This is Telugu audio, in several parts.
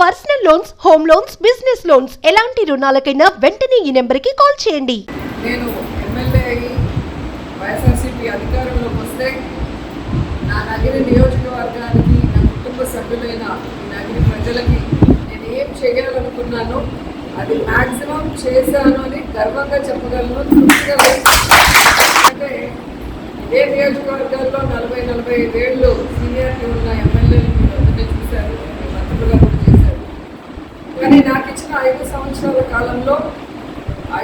Personal loans home loans business loans ఎలాంటి రుణాలకైనా వెంటనే ఈ నెంబర్కి కాల్ చేయండి. నేను ఎమ్మెల్యే అయ్యి వైఎస్ఆర్సీపీ అధికారంలోకి వస్తే నా నగిరి నియోజకవర్గానికి నా కుటుంబ సభ్యులైన ఈ నగిరి ప్రజలకి నేను ఏం చేయాలనుకున్నానో అది మ్యాక్సిమం చేశాను అని గర్వంగా చెప్పగలను తృప్తిగా అంటే ఇదే నియోజకవర్గాల్లో నలభై నలభై ఐదేళ్ళు సీనియర్ ఉన్న ఎమ్మెల్యేలు మీరు అందరినీ చూశారు మీ మంత్రులుగా కూడా చేశారు కానీ నాకు ఇచ్చిన ఐదు సంవత్సరాల కాలంలో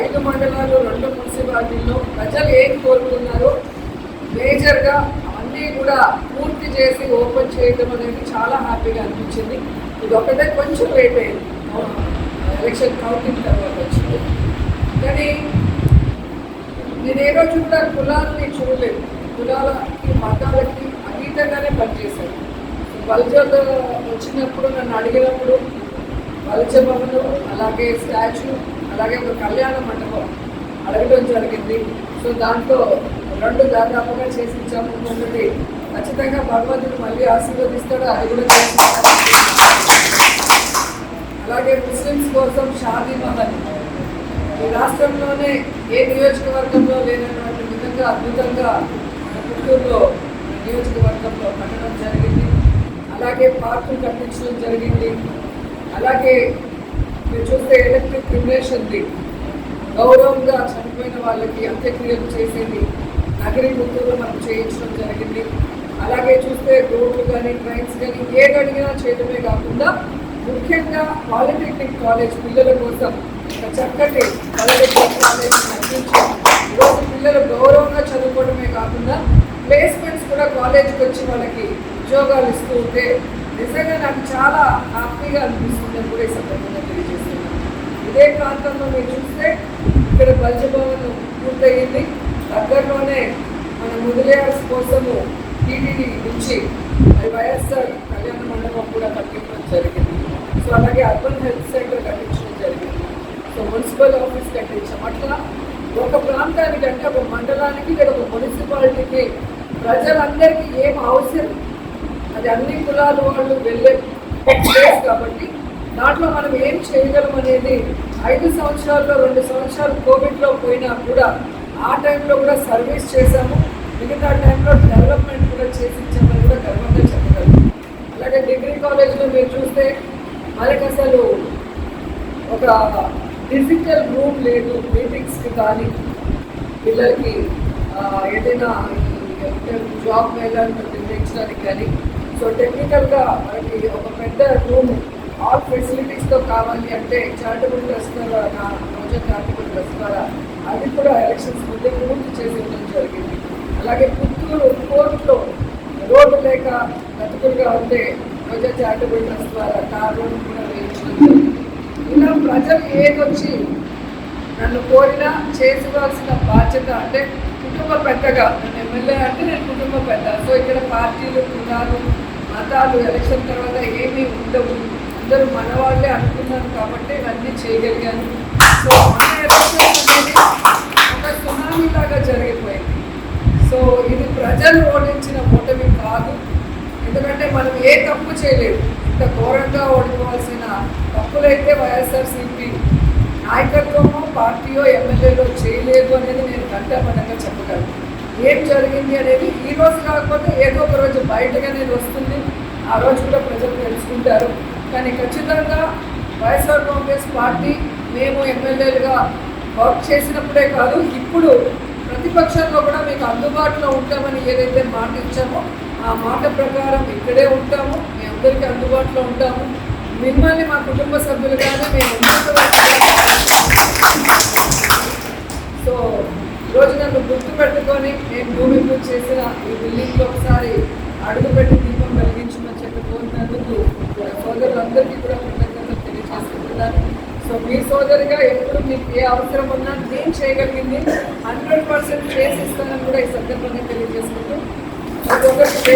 ఐదు మండలాలు రెండు మున్సిపాలిటీల్లో ప్రజలు ఏం కోరుకున్నారో మేజర్గా అవన్నీ కూడా పూర్తి చేసి ఓపెన్ చేయడం అనేది చాలా హ్యాపీగా అనిపించింది. ఇది ఒకటే కొంచెం లేట్ అయింది. ఎలక్షన్ కౌంటింగ్ తర్వాత వచ్చింది. కానీ నేను ఏ రోజు కూడా కులాలని చూడలేదు. కులాలకి మతాలకి అతీతంగానే పనిచేశాను. బల్జర్ వచ్చినప్పుడు నన్ను అడిగినప్పుడు బల్జ అలాగే స్టాచ్యూ అలాగే ఒక కళ్యాణ మండపం అడగడం జరిగింది. సో దాంట్లో రెండు దాదాపుగా చేసి ఇచ్చాము ఒకటి ఖచ్చితంగా భగవంతుడు మళ్ళీ ఆశీర్వదిస్తాడు? అది కూడా చేసి అలాగే ముస్లిమ్స్ కోసం షాదీ మహల్. ఈ రాష్ట్రంలోనే ఏ నియోజకవర్గంలో లేనటువంటి విధంగా అద్భుతంగా మన పుత్తూరులో నియోజకవర్గంలో కట్టడం జరిగింది. అలాగే పార్కులు కట్టించడం జరిగింది. అలాగే మీరు చూస్తే ఎలక్ట్రిక్ క్రిమినేషన్ది గౌరవంగా చనిపోయిన వాళ్ళకి అంత్యక్రియలు చేసేది నగరి పుత్తూరులో మనం చేయించడం జరిగింది. అలాగే చూస్తే రోడ్లు కానీ ట్రైన్స్ కానీ ఏది అడిగినా చేయడమే కాకుండా ముఖ్యంగా పాలిటెక్నిక్ కాలేజ్ పిల్లల కోసం ఒక చక్కటి పాలిటెక్నిక్ కాలేజ్ నడిపించి ఈరోజు పిల్లలు గౌరవంగా చదువుకోవడమే కాకుండా ప్లేస్మెంట్స్ కూడా కాలేజ్కి వచ్చి వాళ్ళకి ఉద్యోగాలు ఇస్తూ ఉంటే నిజంగా నాకు చాలా హ్యాపీగా అనిపిస్తుంది అని కూడా ఈ సందర్భంగా తెలియజేస్తున్నాను. ఇదే ప్రాంతంలో మీరు చూస్తే ఇక్కడ బల్జభవన్ పూర్తయింది. దగ్గరలోనే మన ముదిలేయర్స్ కోసము టీటీడీ నుంచి మరి వైఎస్ఆర్ కళ్యాణ మండపం కూడా కట్టించడం జరిగింది. సో అలాగే అర్బన్ హెల్త్ సెంటర్ కట్టించడం జరిగింది. సో మున్సిపల్ ఆఫీస్ కట్టించాం. అట్లా ఒక ప్రాంతానికి అంటే ఒక మండలానికి లేదా ఒక మున్సిపాలిటీకి ప్రజలందరికీ ఏం అవసరం అది అన్ని కులాల వాళ్ళు వెళ్ళే ప్లేస్ కాబట్టి దాంట్లో మనం ఏం చేయగలం అనేది ఐదు సంవత్సరాల్లో రెండు సంవత్సరాలు కోవిడ్లో పోయినా కూడా ఆ టైంలో కూడా సర్వీస్ చేశాము. మిగతా టైంలో డెవలప్మెంట్ కూడా చేసి ఇచ్చామని కూడా గర్వంగా చెప్పగలం. అలాగే డిగ్రీ కాలేజ్లో మీరు చూస్తే మనకి అసలు ఒక డిజిటల్ రూమ్ లేదు మీటింగ్స్కి కానీ పిల్లలకి ఏదైనా జాబ్ మేళాన్ని నిర్ణయించడానికి కానీ సో టెక్నికల్గా మనకి ఒక పెద్ద రూమ్ ఆల్ ఫెసిలిటీస్తో కావాలి అంటే చారిటబుల్ ట్రస్ట్ ద్వారా నా రోజా చారిటబుల్ ట్రస్ట్ ద్వారా అది కూడా ఎలక్షన్స్ ముందే పూర్తి చేసి ఉండడం జరిగింది. అలాగే పుత్తూరు కోర్టులో రోడ్డు లేక బతుకులుగా ఉంటే రోజా చారిటబుల్ ట్రస్ట్ ద్వారా కార్ రోడ్డు కూడా వేయించడం ఇలా ప్రజలు ఏదొచ్చి నన్ను కోరినా చేసుకోవాల్సిన బాధ్యత అంటే కుటుంబ పెద్దగా ఎమ్మెల్యే అంటే నేను కుటుంబ పెద్ద. సో ఇక్కడ పార్టీలు కులాలు మతాలు ఎలక్షన్ తర్వాత ఏమీ ఉండవు. అందరూ మన వాళ్ళే అనుకున్నాను కాబట్టి ఇవన్నీ చేయగలిగాను. సో మన ఎలక్షన్ అనేది ఒక సునామీ లాగా జరిగిపోయింది. సో ఇది ప్రజలు ఓడించిన ఓటమి కాదు. ఎందుకంటే మనం ఏ తప్పు చేయలేదు. ఇంత ఘోరంగా ఓడిపోవాల్సిన తప్పులైతే వైఎస్ఆర్సీపీ నాయకత్వమో పార్టీయో ఎమ్మెల్యేలో చేయలేదు అనేది నేను ఘంటాపరంగా చెప్పగలను ఏం జరిగింది అనేది ఈ రోజు కాకపోతే ఏదో ఒక రోజు బయటగా నేను వస్తుంది. ఆ రోజు కూడా ప్రజలు తెలుసుకుంటారు. కానీ ఖచ్చితంగా వైఎస్ఆర్ కాంగ్రెస్ పార్టీ మేము ఎమ్మెల్యేలుగా వర్క్ చేసినప్పుడే కాదు ఇప్పుడు ప్రతిపక్షంలో కూడా మీకు అందుబాటులో ఉంటామని ఏదైతే మాట ఇచ్చామో ఆ మాట ప్రకారం ఇక్కడే ఉంటాము. మీ అందరికీ అందుబాటులో ఉంటాము. మిమ్మల్ని మా కుటుంబ సభ్యులుగానే మేము పెట్టి దీపం వెలిగించమని చెప్పి కోరినందుకు నా సోదరులందరికీ కూడా కృతజ్ఞతలు తెలియజేసుకుంటున్నాను సో మీ సోదరుగా ఎప్పుడు మీకు ఏ అవసరం ఉన్నా నేను చేయగలిగింది హండ్రెడ్ పర్సెంట్ చేసి ఇస్తానని కూడా ఈ సందర్భంగా తెలియజేసుకుంటూ. ఒక్కొక్కరికి